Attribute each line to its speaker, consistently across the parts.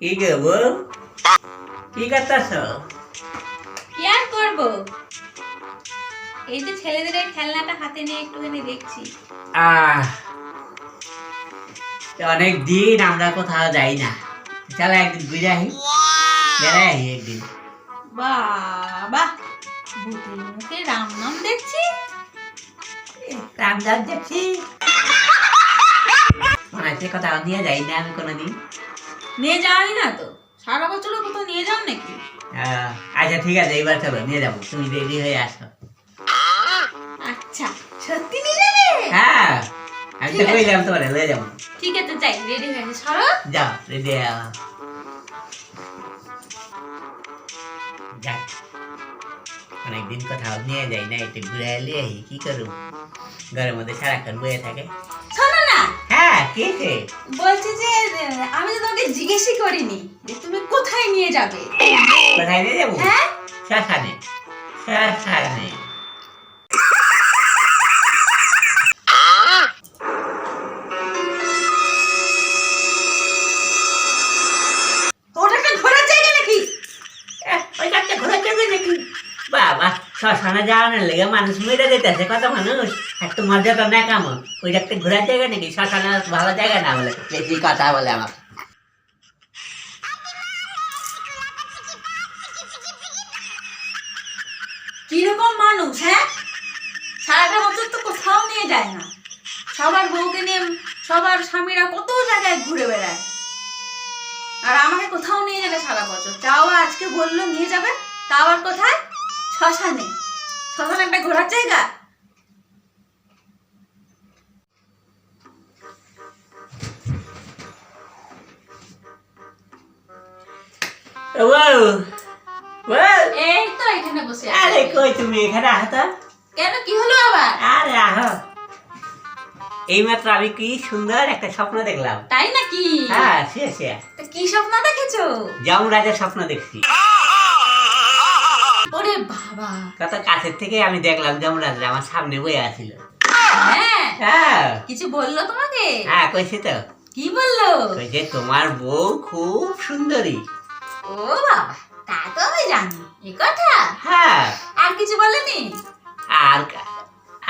Speaker 1: কি গো বউ কি করতেছ
Speaker 2: কি আর করব এই যে ছেলেদের খেলনাটা হাতে নিয়ে একটুখানি দেখছি
Speaker 1: আহ অনেক দিন আমরা কোথাও যাই না চলো একদিন ঘুরে আসি বেড়াই আসি একদিন
Speaker 2: বাবা ভূতের মুখে রাম নাম দেখছি
Speaker 1: রামদাস দেখছি মনে হচ্ছে কোথাও নিয়ে যাই না আমি কোনোদিন
Speaker 2: নিয়ে যাওয়াই না তো। সারা বছরও কোথাও নিয়ে যাও নাকি?
Speaker 1: আচ্ছা ঠিক আছে এইবার চলো নিয়ে যাব। তুমি রেডি হয়ে আসো।
Speaker 2: আচ্ছা সত্যি নিয়ে যাবে?
Speaker 1: হ্যাঁ আমি তো তোমার লয়ে যাব।
Speaker 2: ঠিক আছে যাই রেডি হয়ে সরো।
Speaker 1: যাও রেডি যাক অনেকদিন কোথাও নিয়ে যাই না একটু ঘুরে এলে কি করব? ঘরের মধ্যে সারাক্ষণ বয়ে থাকে। হ্যাঁ কি?
Speaker 2: বলছি যে আমি তো তোমাকে জিজ্ঞেসই করিনি যে তুমি কোথায় নিয়ে যাবে।
Speaker 1: কোথায় নিয়ে যাব?
Speaker 2: হ্যাঁ?
Speaker 1: শ্মশানে। শ্মশানে। শ্মশানে যাওয়ার লেগে মানুষ মেরে যেতেছে, কত মানুষ? আর তোমার যত না কাম ওই একটা ঘোরার জায়গা নাকি? শ্মশানে ভালো জায়গা না বলে? বেশি কথা বলে আমার।
Speaker 2: কীরকম মানুষ হ্যাঁ? সারাটা বছর তো কোথাও নিয়ে যায় না। সবার বউকে নিয়ে সবার স্বামীরা কত জায়গায় ঘুরে বেড়ায়। আর আমাকে কোথাও নিয়ে যাবে সারা বছর? তাও আজকে বলল, নিয়ে যাবে। তাও আর কোথায়? শ্মশানে। শ্মশান একটা ঘোরার জায়গা? এই তো এখানে বসে
Speaker 1: আরে কই তুমি এখানে আহ তো
Speaker 2: কেন কি হলো আবার?
Speaker 1: আরে আহ। এইমাত্র আমি কি সুন্দর একটা স্বপ্ন দেখলাম।
Speaker 2: তাই নাকি?
Speaker 1: হ্যাঁ সে সে।
Speaker 2: কি স্বপ্ন দেখেছ?
Speaker 1: যমরাজের স্বপ্ন দেখছি।
Speaker 2: বাবা।
Speaker 1: কত কাছের থেকে আমি দেখলাম যমরাজ আমার সামনে বয়ে আছিল
Speaker 2: হ্যাঁ?
Speaker 1: হ্যাঁ।
Speaker 2: কিছু বলল তোমাকে?
Speaker 1: হ্যাঁ কইছে তো।
Speaker 2: কি বলল?
Speaker 1: কইছে তোমার বউ খুব সুন্দরী।
Speaker 2: ও বাবা তা তো আমি জানি এ কথা?
Speaker 1: হ্যাঁ।
Speaker 2: আর কিছু বলেনি?
Speaker 1: আর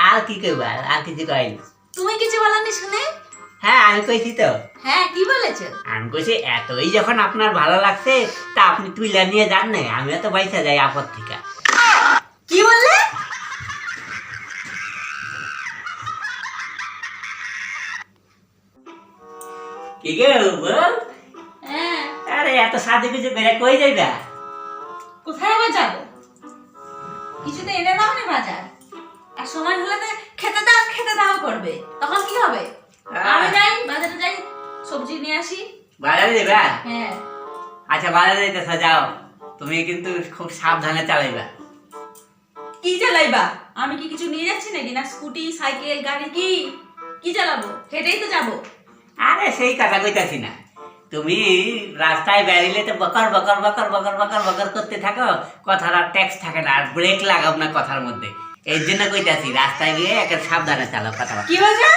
Speaker 1: আর কি কইবা আর কিছু কয়নি
Speaker 2: তুমি কিছু বলনি শুনে?
Speaker 1: হ্যাঁ আমি কইছি তো।
Speaker 2: হ্যাঁ কি বলেছ?
Speaker 1: আমি কইছি এতই যখন আপনার ভালো লাগছে তা আপনি তুইলা নিয়ে যান না আমিও তো বাইসা যাই আপদ থেকে
Speaker 2: কি
Speaker 1: গো বউ?
Speaker 2: হ্যাঁ।
Speaker 1: আরে এত সাথে কিছু বেড়ে কই যাইবা?
Speaker 2: কোথায় আবার যাব? কিছু তো এনে দাও না বাজার। আর সময় হলে তো খেতে দাও খেতে দাও করবে। তখন কি হবে? আমি যাই বাজারে যাই সবজি নিয়ে আসি।
Speaker 1: বাজারে যাবা
Speaker 2: হ্যাঁ।
Speaker 1: আচ্ছা বাজারে যাইতেছ যাও। তুমি কিন্তু খুব সাবধানে চালাইবা।
Speaker 2: কি চালাইবা? আমি কি কিছু নিয়ে যাচ্ছি নাকি? না স্কুটি সাইকেল গাড়ি কি? কি চালাবো? হেঁটেই তো যাব।
Speaker 1: আরে সেই কথা কইতাছি না। তুমি রাস্তায় বেরিলে তো বকর বকর বকর বকর বকর বকর করতে থাকো, কথার আর ট্যাক্স থাকে না, আর ব্রেক লাগাও না কথার মধ্যে। এই জন্য কইতাছি, রাস্তায় গিয়ে একটা সাবধানে চালাও কথা
Speaker 2: কি বলছো?